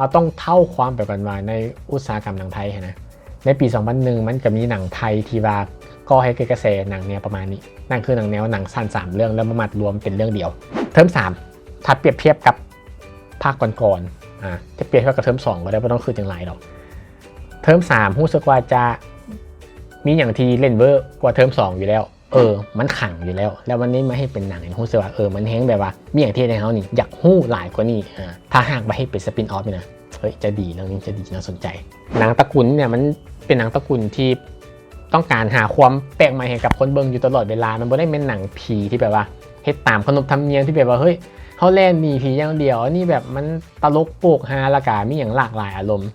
เราต้องเท่าความไปกันว่าในอุตสาหกรรมหนังไทยนะในปี 2001 มันก็มีหนังไทยที่ว่าก็ให้เกิดกระแสหนังแนวประมาณนี้นั่นคือหนังแนวหนังสั้น3 เรื่องแล้วมามัดรวมเป็นเรื่องเดียว เทอม3ถ้าเปรียบเทียบกับภาคก่อนๆอ่าจะเปรียบเทียบกับเทอม2 ก็ได้ไม่ต้องคือจังไรหรอกเทอม3รู้สึกว่าจะมีอย่างที่เล่นเวอร์กว่าเทอม2 อยู่แล้ว เออ มันขังอยู่แล้ว แล้ววันนี้มาให้เป็นหนังรู้สึกว่าเออ มันแห้งแบบว่ามีอย่างที่ในเขานี่อยากหู้หลายกว่านี้อ่าถ้าหากมาให้เป็นสปินออฟนี่นะเฮ้ยจะดีเรื่องนี้จะดีน่าสนใจ หนังตระกูลเนี่ยมันเป็นหนังตระกูลที่ต้องการหาความแปลกใหม่ให้กับคนเบิ่งอยู่ตลอดเวลา มันไม่ได้เป็นหนังผีที่แบบว่าเฮ็ดตามขนบธรรมเนียมที่แบบว่าเฮ้ยเขาเล่นมีผีอย่างเดียวอันนี่แบบมันตลกโปกฮาละกามีอย่างหลากหลายอารมณ์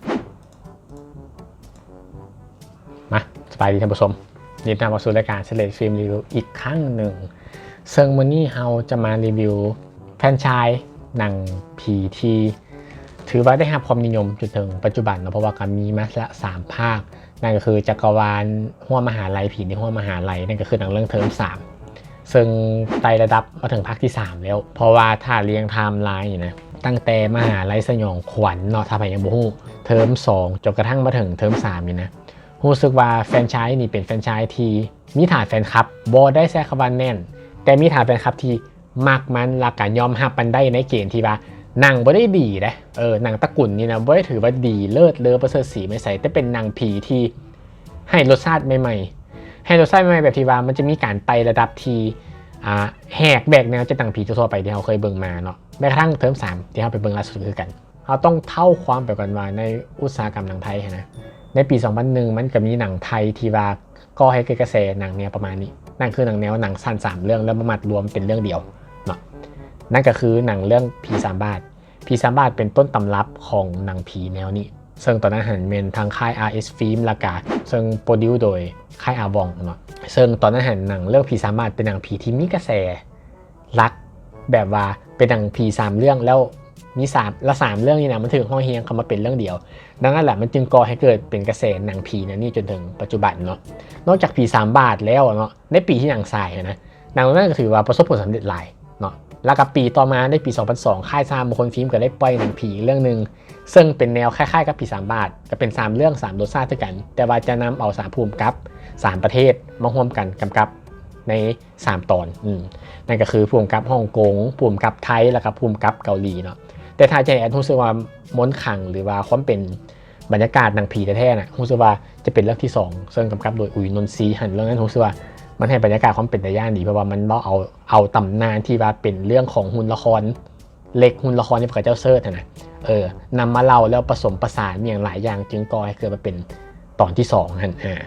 มาสบายดีท่านผู้ชม ยินดีต้อนรับเข้าสู่รายการเฉลยฟิล์มรีวิวอีกครั้งหนึ่งเซึ่งวันนี้เราจะมารีวิวแฟนชส์หนังผีที่ถือว่าได้รับความนิยมจนถึงปัจจุบันเนอะเพราะว่าการมีมาละสามภาค นั่นก็คือจักรวาลห้วมหาลัยผีในห้วมหาลัยนั่นก็คือหนังเรื่องเทอมสามซึ่งไต่ระดับมาถึงภาคที่ 3 แล้ว เพราะว่าถ้าเรียงไทม์ไลน์นะตั้งแต่มหาลัยสยองขวัญเนาะถ้าไปยังบูฮู้เทอม2จนกระทั่งมาถึงเทอม3นี่นะ รู้สึกว่าแฟนชส์นี่เป็นแฟนชส์ที่มีฐานแฟนคลับบอได้แซ่คำว่าแน่น แต่มีฐานแฟนคลับที่มากมันหลักการยอมรับมันได้ในเกณฑ์ที่ว่าหนังบ่ได้ดีนะเออหนังตะกุ่นนี่นะบ่ได้ถือว่าดีเลิศเลอประเสริฐสีไม่ใส่แต่เป็นหนังผีที่ให้รสชาติใหม่ๆ ให้รสชาติใหม่ๆแบบที่ว่ามันจะมีการไต่ระดับที่อ่าแหกแบกแนวจากหนังผีทั่วไปที่เราเคยเบิ่งมาเนาะแม้กระทั่งเทอมสามที่เราไปเบิ่งล่าสุดคือกันเราต้องเท่าความไปกันว่าในอุตสาหกรรมหนังไทยนะ ในปี 2001 มันก็มีหนังไทยที่ว่าก็ให้เกิดกระแสหนังแนวประมาณนี้ นั่นคือหนังแนวหนังสั้นสามเรื่องแล้วมามัดรวมเป็นเรื่องเดียวเนาะนั่นก็คือหนังเรื่องผีสามบาทผีสามบาทเป็นต้นตำรับของหนังผีแนวนี้ ซึ่งตอนนั้นหันเมนทางค่าย RS Film ละกาซึ่งโปรดิวโดยค่ายอาวองเนาะซึ่งตอนนั้นหันหนังเรื่องผีสามบาทเป็นหนังผีที่มีกระแสรักแบบว่าเป็นหนังผีสามเรื่องแล้ว มีสามละสามเรื่องนี้นะมันถึงห้องเฮียงเขามาเป็นเรื่องเดียว ดังนั้นแหละมันจึงก่อให้เกิดเป็นกระแสหนังผีนะนี่จนถึงปัจจุบันเนาะนอกจากผีสามบาทแล้วเนาะในปีที่หนังสายนะหนังนั้นก็ถือว่าประสบผลสำเร็จหลายเนาะแล้วกับปีต่อมาในปี 2002 ค่ายซามงคลฟิล์มก็ได้ปล่อยหนังผีเรื่องหนึ่งซึ่งเป็นแนวคล้ายๆกับผีสามบาทก็เป็น 3 เรื่อง3รสชาติด้วยกัน แต่ว่าจะนำเอาสามภูมิกับ 3 ประเทศมาร่วมกันกำกับใน 3 ตอนอนั่นก็คือภูมิกับฮ่องกงภูมิกับไทยแล้วก็ภูมิกับเกาหลีเนาะ แต่ถ้าใจแอนรู้สึกว่ามนขังหรือว่าความเป็นบรรยากาศหนังผีแท้ๆน่ะรู้สึกว่าจะเป็นเรื่องที่สองซึ่งกำกับโดยอุ๋ยนนทรีหันเรื่องนั้นรู้สึกว่ามันให้บรรยากาศความเป็นตาย่านดีเพราะว่ามันบ่เอาเอาตำนานที่ว่าเป็นเรื่องของหุ่นละครเล็กหุ่นละครที่พระเจ้าเซิร์ชนะเออนำมาเล่าแล้วผสมประสานมีอย่างหลายอย่างจึงก่อให้เกิดมาเป็นตอนที่2นั่นอ่า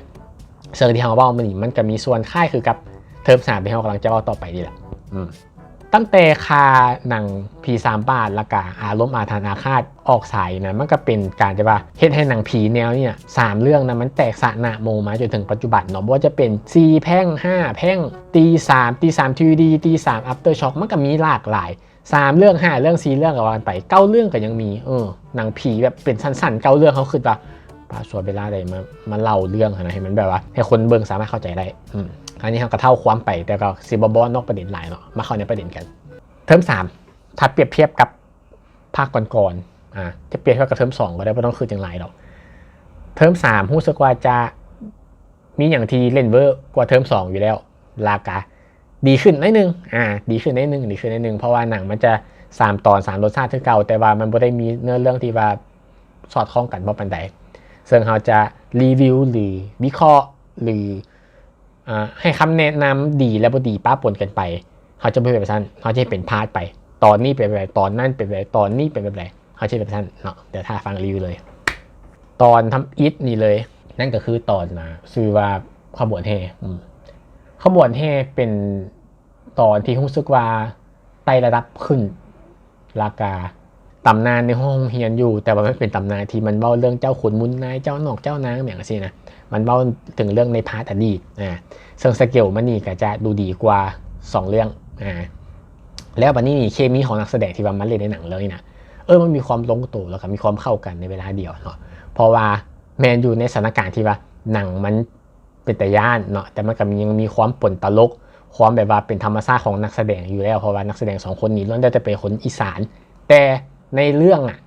เซิร์ที่เราเล่ามันมันก็มีส่วนค่ายคือกับเทอมสามที่เรากำลังจะเล่าต่อไปนี่แหละอืม ตั้งแต่คาหนังผีสามบาทละกาอารมณ์อาถรรพ์อาฆาตออกสายนะมันก็เป็นการจะว่าเฮ็ดให้หนังผีแนวเนี่ยสามเรื่องนะมันแตกสะนะโมมาจนถึงปัจจุบันเนาะว่าจะเป็น4แพ่ง 5 แพ่งตี3ตี3ทีวีดีตี3 after shock มันก็มีหลากหลาย3เรื่อง5เรื่อง4เรื่องกับวันไปเก้าเรื่องก็ยังมีเออหนังผีแบบเป็นสั้นๆเก้าเรื่องเขาคือว่าปาสวดเวลาใดมามาเล่าเรื่องนะให้มันแบบว่า ให้คนเบิ่งสามารถเข้าใจได้อืม อันนี้เขาก็เท่าความไปแต่ก็ซิบบอนอกประเด็นหลายเนาะมาเข้าในประเด็นกัน เทอมสามถ้าเปรียบเทียบกับภาคก่อนๆอ่าจะเปรียบเทียบกับเทอมสองก็ได้ไม่ต้องคือจังไรหรอกเทอมสามรู้สึกว่าจะมีอย่างที่เล่นเวอร์กว่าเทอมสองอยู่แล้วลากาดีขึ้นนิดนึง อ่า ดีขึ้นนิดนึง ดีขึ้นนิดนึง เพราะว่าหนังมันจะสามตอนสามรสชาติที่เก่า แต่ว่ามันไม่ได้มีเนื้อเรื่องที่ว่าสอดคล้องกันเพราะปันใดซึ่งเราจะรีวิวหรือวิเคราะห์หรือ ให้คำแนะนำดีและบ่ดีป้าปนกันไป เขาจะไม่เป็นแบบนั้นเขาจะเป็นพาร์ทไป ตอนนี้เป็นแบบไหนตอนนั้นเป็นแบบไหนตอนนี้เป็นแบบไหนเขาจะเป็นแบบนั้นเนาะเดี๋ยวถ้าฟังรีวิวเลย ตอนทำอิทนี่เลย นั่นก็คือตอนนะชื่อว่าขบวนแห่ขบวนแห่เป็นตอนที่รู้สึกว่าไต่ระดับขึ้นราคา ตำนานในห้องเฮียนอยู่ แต่ว่าไม่เป็นตำนานที่มันเล่าเรื่องเจ้าขุนมุนนายเจ้าหนอกเจ้านางอย่างนี้นะมันเล่าถึงเรื่องในพาร์ทอดีตอ่าเซึ่งสเกลมันนี่ก็จะดูดีกว่า 2 เรื่องอ่าแล้วบันนี้นี่เคมีของนักแสดงที่ว่ามันเล่นในหนังเรื่องนี้นะเออมันมีความลงตัวแล้วก็มีความเข้ากันในเวลาเดียวเนาะเพราะว่าแมนอยู่ในสถานการณ์ที่ว่าหนังมันเป็นแต่ย่านเนาะแต่มันก็ยังมีความปนตลก ความแบบว่าเป็นธรรมชาติของนักแสดงอยู่แล้วเพราะว่านักแสดงสองคนนี้ล้วนแต่จะเป็นคนอีสาน แต่ ในเรื่องอะ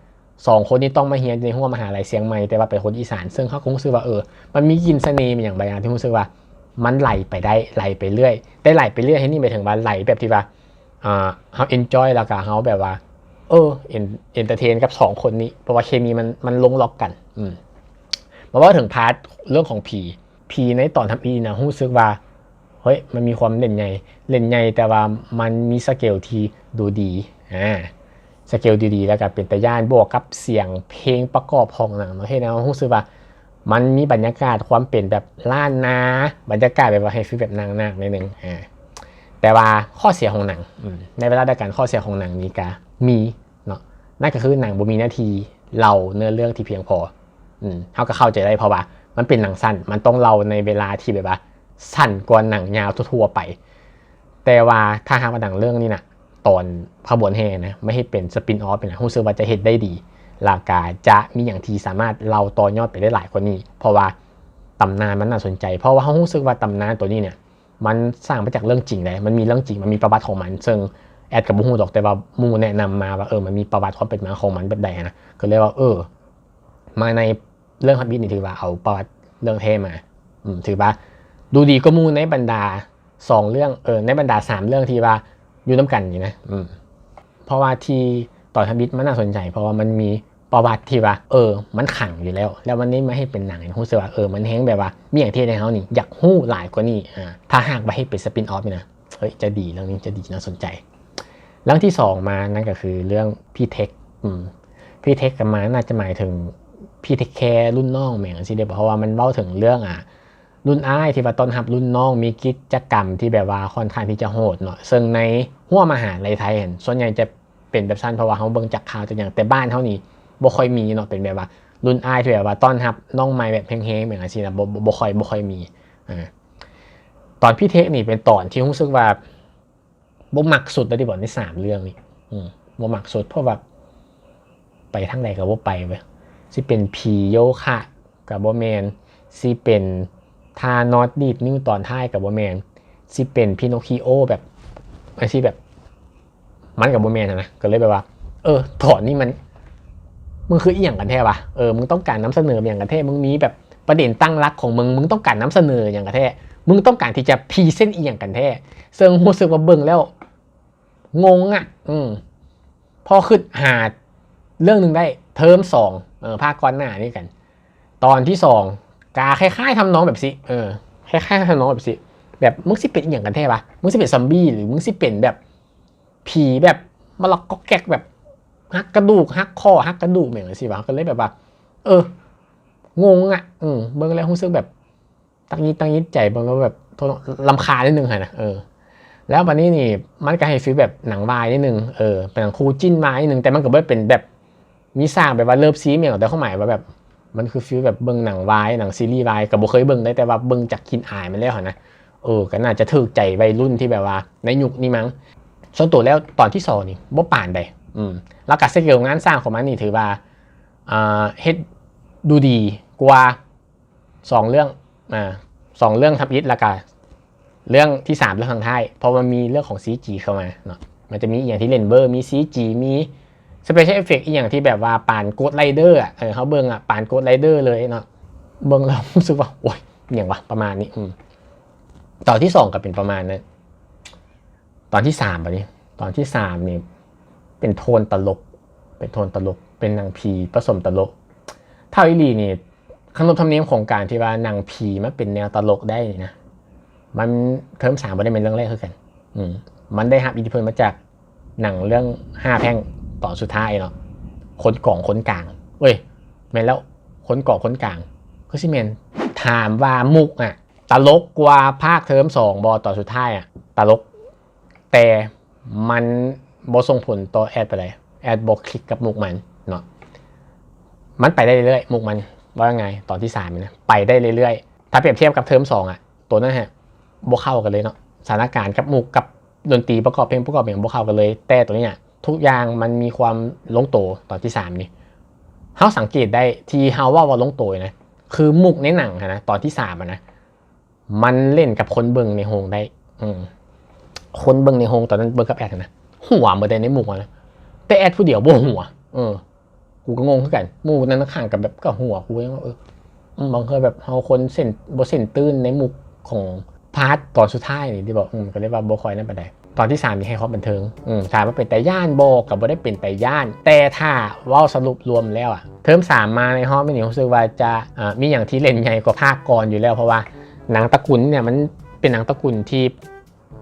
สองคนนี้ต้องมาเฮียนในหัวมหาลัยเสียงใหม่แต่ว่าเป็นคนอีสาน ซึ่งเขาคงรู้สึกว่าเออมันมีกินเสน่ห์อย่างบางอย่างที่รู้สึกว่า มันไหลไปได้ไหลไปเรื่อย ได้ไหลไปเรื่อยให้นี่หมายถึงว่าไหลแบบที่ว่าอ่าเขาเอนจอยแล้วก็เขาแบบว่า เออเอนเอนเตอร์เทนกับสองคนนี้ เพราะว่าเคมีมันมันลงล็อกกัน อืมมาว่าถึงพาร์ทเรื่องของผีผีในตอนทำอีนะรู้สึกว่าเฮ้ยมันมีความเล่นใหญ่เล่นใหญ่แต่ว่ามันมีสเกลที่ดูดีอ่า สเกลดีๆ แล้วก็เป็นตะย่านบวกกับเสียงเพลงประกอบของหนังเนาะให้นะรู้สึกว่ามันมีบรรยากาศความเป็นแบบล้านนา บรรยากาศแบบว่าให้ฟีลแบบนางนาคนิดนึงอ่าแต่ว่าข้อเสียของหนังในเวลาเดียวกันข้อเสียของหนังนี้ก็มีเนาะนั่นก็คือหนังบ่มีนาทีเราเนื้อเรื่องที่เพียงพออืมเขาก็เข้าใจได้เพราะว่า มันเป็นหนังสั้นมันต้องเราในเวลาที่แบบว่าสั้นกว่าหนังยาวทั่วๆไป แต่ว่าถ้าหากว่าหนังเรื่องนี้นะ ตอนขบวนแห่นะไม่ให้เป็นสปินออฟเป็นหนังรู้สึกว่าจะเห็นได้ดีลากาจะมีอย่างทีสามารถเราต่อยอดไปได้หลายกว่านี้ เพราะว่าตำนานมันน่าสนใจ เพราะว่าเขารู้สึกว่าตำนานตัวนี้เนี่ยมันสร้างมาจากเรื่องจริงเลยมันมีเรื่องจริงมันมีประวัติของมันซึ่งแอดกับบุ้งดอกแต่ว่ามูแนะนำมาว่าเออมันมีประวัติความเป็นมาของมันแบบใดนะก็เลยว่าเออ มาในเรื่องฮับบิทนี่ถือว่าเอาประวัติเรื่องเทมาถือว่า ดูดีก็มูในบรรดาสองเรื่องเออในบรรดาสามเรื่องที่ว่า อยู่น้ำกันอยู่นะอืมเพราะว่าที่ต่อทบิทมันน่าสนใจ เพราะว่ามันมีประวัติที่ว่า เออ มันขังอยู่แล้ว แล้ววันนี้มาให้เป็นหนังเนี่ยรู้สึกว่าเออมันแห้งแบบว่ามีอย่างที่ในเขานี่อยากหู้หลายกว่านี้อ่าถ้าหากไปให้เป็นสปินออฟนี่นะเฮ้ยจะดีเรื่องนี้จะดีน่าสนใจเรื่องที่สองมานั่นก็คือเรื่องพี่เทคอืมพี่เทคกับมาน่าจะหมายถึงพี่เทคแคร์รุ่นน้องแม่งสิเดียวเพราะว่ามันเล่าถึงเรื่องอะ รุ่นอ้ายที่ว่าต้นหับรุ่นน้องมีกิจกรรมที่แบบว่าค่อนข้างที่จะโหดเนาะซึ่งในหัวมหาลัยไทยเห็นส่วนใหญ่จะเป็นแบบสั้นเพราะว่าเขาเบิ่งจากข่าวจากอย่างแต่บ้านเท่านี้บ่ค่อยมีเนาะเป็นแบบว่า รุ่นอ้ายที่แบบว่าต้อนรับน้องใหม่แบบเฮงๆเหมือนกันสินะบ่บ่ค่อยบ่ค่อยมีอ่าตอนพี่เทคนี่เป็นตอนที่รู้สึกว่าบ่มักสุดแล้วที่บอกในสามเรื่องนี่อืมบ่มักสุดเพราะว่าไปทางไหนก็บ่ไปเว้ยสิเป็นผีโยคะกับบ่แมนสิเป็น ทานอตดีดนิ้วตอนท้ายกับโบแมนสิเป็นพิโนคิโอแบบไอที่แบบ มันกับโบแมนนะก็เลยแบบว่า เออถอนนี่มันมึงคืออีหยังกันแท้ปะเออมึงต้องการนำเสนออย่างกันแท้มึงมีแบบประเด็นตั้งรักของมึงมึงต้องการนำเสนออย่างกันแท้มึงต้องการที่จะพรีเส้นต์อีหยังกันแท้ซึ่งรู้สึกว่าเบิ่งแล้ว งงอะ อืมพอขึ้นหาเรื่องหนึ่งได้ เทอมสองเออภาคก่อนหน้านี่กัน ตอนที่สอง กาคล้ายๆทำน้องแบบสิเออคล้ายๆทำน้องแบบสิแบบมึงสิเป็นอย่างกันแท้ปะมึงสิเป็นซัมบี้หรือมึงสิเป็นแบบผีแบบมาล็อกก็แก๊กแบบหักกระดูกหักคอหักกระดูกเหมือนสิวะก็เลยแบบว่า เออ งงอะอืมเบิ่งแล้วรู้สึกแบบ ตั้งยิดตั้งยิดใจเบิ่งแล้วแบบลำคาญนิดนึงค่ะนะเออแล้ววันนี้นี่มันก็ให้ฟีลแบบหนังวายนิดนึงเออเป็นหนังคู่จิ้นมานิดนึงแต่มันก็ไม่เป็นแบบมีสร้างแบบว่าเลิฟซีเมียงแต่เข้าหมายว่าแบบ มันคือฟิลแบบเบิ่งหนังวายหนังซีรีส์วายกับบ่เคยเบิ่งได้แต่ว่าเบิ่งจากคินอายมันแล้วนะเออก็น่าจะถูกใจวัยรุ่นที่แบบว่า ในยุคนี้มั้งส่วนตัวแล้วตอนที่สองนี่บ่ป่านใดอืมแล้วก็สเกลงานสร้างของมันนี่ถือว่าอ่าเฮ็ดดูดีกว่าสองเรื่องอ่าสองเรื่องทับยิดแล้วก็เรื่องที่สามเรื่องทางท้ายเพราะมันมีเรื่องของ CG เข้ามาเนาะมันจะมีอย่างที่เลนเบอร์มี CG มี สเปเชียลเอฟเฟกต์อีกอย่างที่แบบว่าปานโกดไรเดอร์อะเออเขาเบิ่งอะปานโกดไรเดอร์เลยเนาะเบิ่งแล้วรู้สึกว่าโอ้ยอย่างวะประมาณนี้อืมตอนที่สองก็เป็นประมาณนั้นตอนที่สามปะนี้ ตอนที่สามนี่เป็นโทนตลก เป็นโทนตลก เป็นหนังผีผสมตลกเท่าอีหลีนี่ขนบธรรมเนียมของการที่ว่านังผีมันเป็นแนวตลกได้นี่นะมันเทอมสามไม่ได้เป็นเรื่องแรกคือกัน อืมมันได้รับอิทธิพลมาจากหนังเรื่องห้าแพ่ง ตอนสุดท้ายเนาะคนกล่องคนกลางเว้ยแมนแล้วคนกล่องคนกลางคือสิเมนถามว่ามุกอะตลกกว่าภาคเทอมสองบอตอนสุดท้ายอะตลก แต่มันบส่งผลต่อแอดไปเลยแอดบอกคลิกกับมุกมันเนาะมันไปได้เรื่อยๆมุกมันว่าไงตอนที่สามนะไปได้เรื่อยๆ ถ้าเปรียบเทียบกับเทอมสองอะตัวนั้นฮะบวเข้ากันเลยเนาะสถานการณ์กับมุกกับดนตรีประกอบเพลงประกอบเพลงบวเข้ากันเลย แต่ตัวเนี้ย ทุกอย่างมันมีความลงโตตอนที่สามนี่เขาสังเกตได้ทีเฮาว่าว่าลงโตนะคือมุกในหนังนะตอนที่สามนะมันเล่นกับคนเบิงในโฮงได้ อืคนเบิงในโฮงตอนนั้นเบิงกับแอดนะหัวมาได้ในมุกนะแต่แอดผู้เดียวบ่หัวเออกูก็งงขึ้นกันมู่นั้นข้างกับแบบกับหัวกูยังว่าเออบางเคยแบบเอาคนเส้นบเส้นตื้นในมุกของพาร์ทตอนสุดท้ายนี่ที่บอกอืมก็เลยว่าโบคอยนั่นไปได้ ตอนที่สามมีให้ความบันเทิงอืมถามว่าเป็นแต่ย่านโบกับบ่ได้เป็นแต่ย่าน แต่ถ้าเว่าสรุปรวมแล้วอะเทอมสามมาในห้องไม่หนีรู้สึกว่าจะอ่ามีอย่างที่เล่นใหญ่กว่าภาคก่อนอยู่แล้วเพราะว่าหนังตระกุนเนี่ยมันเป็นหนังตระกุนที่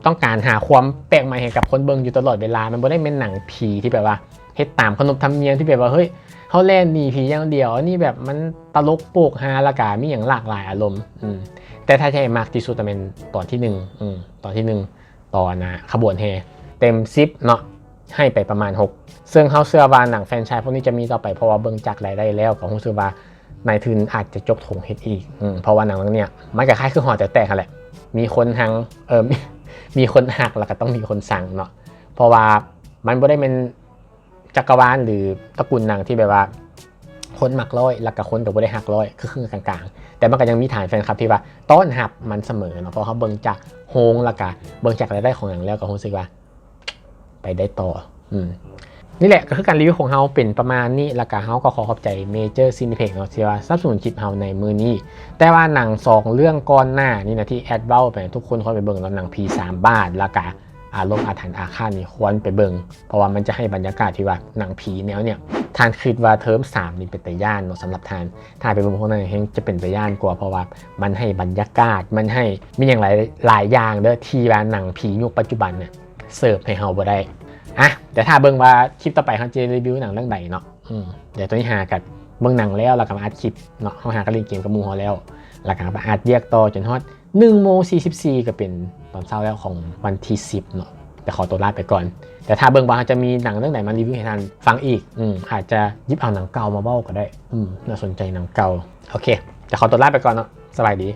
ต้องการหาความแปลกใหม่ให้กับคนเบิ่งอยู่ตลอดเวลา มันไม่ได้เป็นหนังผีที่แบบว่าเฮ็ดตามขนบธรรมเนียมที่แบบว่าเฮ้ยเขาเล่นหนีผีอย่างเดียวอันนี่แบบมันตลกโปกฮาละกามีอย่างหลากหลายอารมณ์อืมแต่ถ้าใช่มากที่สุดจะเป็นตอนที่หนึ่งอืมตอนที่หนึ่ง ตอนนะขบวนแห่เต็มซิปเนาะให้ไปประมาณ 6 ซึ่งเขาเสื้อว่าหนังแฟนชายพวกนี้จะมีต่อไปเพราะว่าเบิ่งจากรายได้แล้วของรู้สึกว่านายทุนอาจจะจกถงเฮ็ดอีกอืมเพราะว่าหนังเรื่องเนี้ยมันก็คล้ายคือหอแต่แตกแหละ มีคนทางเออมีคนหักแล้วก็ต้องมีคนสั่งเนาะเพราะว่ามันไม่ได้เป็นจักรวาลหรือตระกูลหนังที่แบบว่า คนหมักร้อยแล้วก็คนแต่ไม่ได้หักร้อยคือครึ่งกลางๆ แต่มันก็ยังมีฐานแฟนคลับที่ว่าต้อนหับมันเสมอเนาะเพราะเขาเบิ่งจากโฮงแล้วก็เบิ่งจากรายได้ของหนังแล้วก็รู้สึกว่า ไปได้ต่ออืมนี่แหละก็คือการรีวิวของเฮาเป็นประมาณนี้แล้วก็เฮาก็ขอขอบใจเมเจอร์ซินิเพ็กเนาะที่ว่าสนับสนุนคลิปเฮาในมือนี้ แต่ว่าหนังสองเรื่องก่อนหน้านี่นะที่แอดเบ้าไปทุกคนควรไปเบิ่งแล้วหนังพีสามบาทแล้วก็ อารมณ์อาถรรพ์อาฆาตนี่ควรไปเบิงเพราะว่ามันจะให้บรรยากาศที่ว่าหนังผีแนวเนี่ยทานคิดว่าเทอมสามนี่เป็นแต่ย่านเนาะสำหรับทานถ้าไปเบิ่งพวกนั้นเฮงจะเป็นแต่ย่านกว่าเพราะว่ามันให้บรรยากาศมันให้มีอย่างหลายหลายอย่างเด้อที่ว่าหนังผียุคปัจจุบันเนี่ยเสิร์ฟให้เฮาบ่ได้อะแต่ถ้าเบิ่งว่าคลิปต่อไปเขาจะรีวิวหนังเรื่องใดเนาะเดี๋ยวตัวนี้หากับเบิ่งหนังแล้วเราก็มาอัดคลิปเนาะเขาหากันเล่นเกมกับมูเขาแล้วแล้วก็มาอัดแยกต่อจนฮอด 1โมง44 ก็เป็นตอนเช้าแล้วของวันที่ 10 เนาะแต่ขอตัวลาไปก่อน แต่ถ้าเบิ่งว่าจะมีหนังเรื่องไหนมารีวิวให้ท่านฟังอีกอืมอาจจะยิบเอาหนังเก่ามาเบ้าก็ได้อืมน่าสนใจหนังเก่าโอเค แต่ขอตัวลาไปก่อนเนาะสบายดี